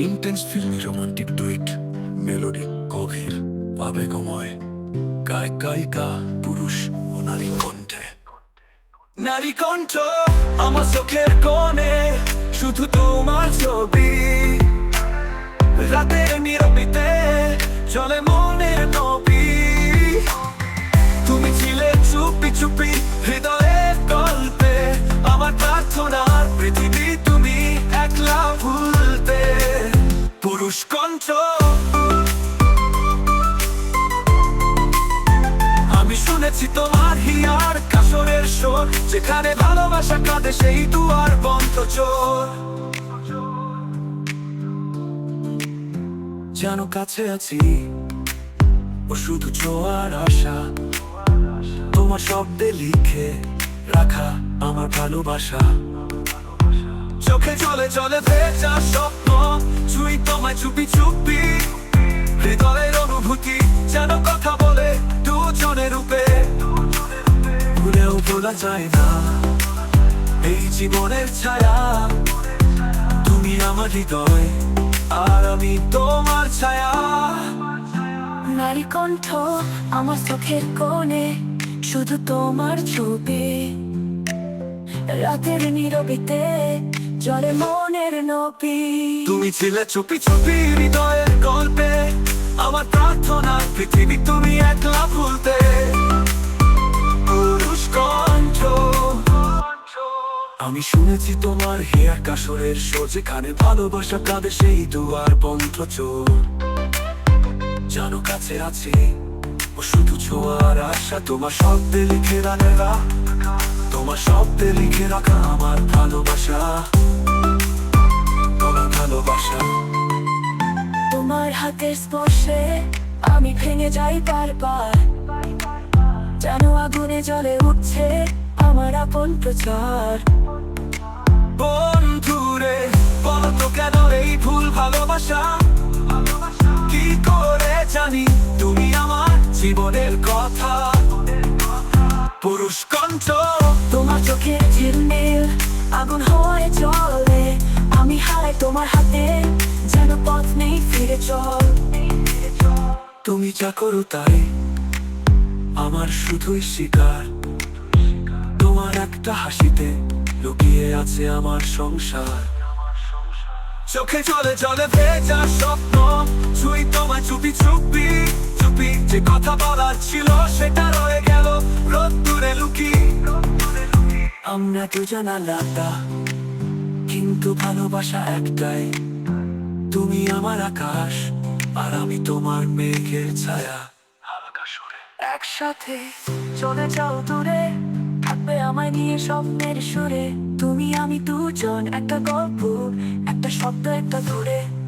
Intense filmy romantic duet melody গভীর আবেগময় গায়ক গায়িকা পুরুষ ও নারী কণ্ঠে নারী কণ্ঠ আমার চোখের কোণে শুধু তোমার ছবি রাতের নীরবিতে চলে মনের শুনেছি তোমার হিয়ার কাসরের সোর যেখানে ভালোবাসা কাঁদে সেই দুয়ার বন্ধ চোর। যেন কাছে আছি, ও শুধু ছোঁয়ার আশা। তোমার শব্দে লিখে রাখা আমার ভালোবাসা। চোখে চলে চলে ভেজা স্বপ্ন, ছুঁই তোমায় চুপি চুপি। হৃদয়ের অনুভূতি যেন কথা বলে দুজনের রূপে। ভোলা যায় না। এই জীবনের ছায়া তুমি আমার হৃদয় আর আমি তোমার ছায়া। নারী কণ্ঠ আমার চোখের কোণে শুধু তোমার ছবি। রাতের নীরবিতে জলে মনের নবী। তুমি ছিলে চুপি চুপি হৃদয়ের গল্পে আমার প্রার্থনা পৃথিবী তুমি একলা ভুলতে আমি শুনেছি তোমার হেয়ার কাসরের শো, যেখানে ভালোবাসা কাঁদে সেই দুয়ার বন্ধ চোর। জানো কাছে আছে, ও শুধু ছোঁয়ার আশা। তোমার শব্দে লিখে রাখা, তোমার শব্দে লিখে রাখা আমার ভালোবাসা। তোমার ভালোবাসা। তোমার হাতের স্পর্শে আমি ভেঙে যাই বারবার। যেন আগুনে জ্বলে উঠছে আমার আপন প্রচার। বন্ধুরে বলতো কেন এই ভুল ভালোবাসা? কি করে জানি তুমি আমার জীবনের কথা? পুরুষ কণ্ঠ তোমার চোখের ঝিলমিল আগুন হয়ে চলে আমি হারাই তোমার হাতে যেন পথ নেই ফিরে চল। তুমি যা করো তাই আমার শুধুই শিকার। একটা হাসিতে লুকিয়ে আছে আমার সংসার। চোখে চলে চলে ভেজা স্বপ্ন, ছুঁই তোমায় চুপি চুপি চুপি। যে কথা বলার ছিল সেটা রয়ে গেল রোদ্দুরে লুকি। আমরা দুজন আলাদা, কিন্তু ভালোবাসা একটাই। তুমি আমার আকাশ আর আমি তোমার মেঘের ছায়া। হালকা সুরে একসাথে চলে যাও দূরে। থাকবে আমায় নিয়ে স্বপ্নের সুরে। তুমি আমি দুজন একটা গল্প একটা শব্দ একটা দূরে।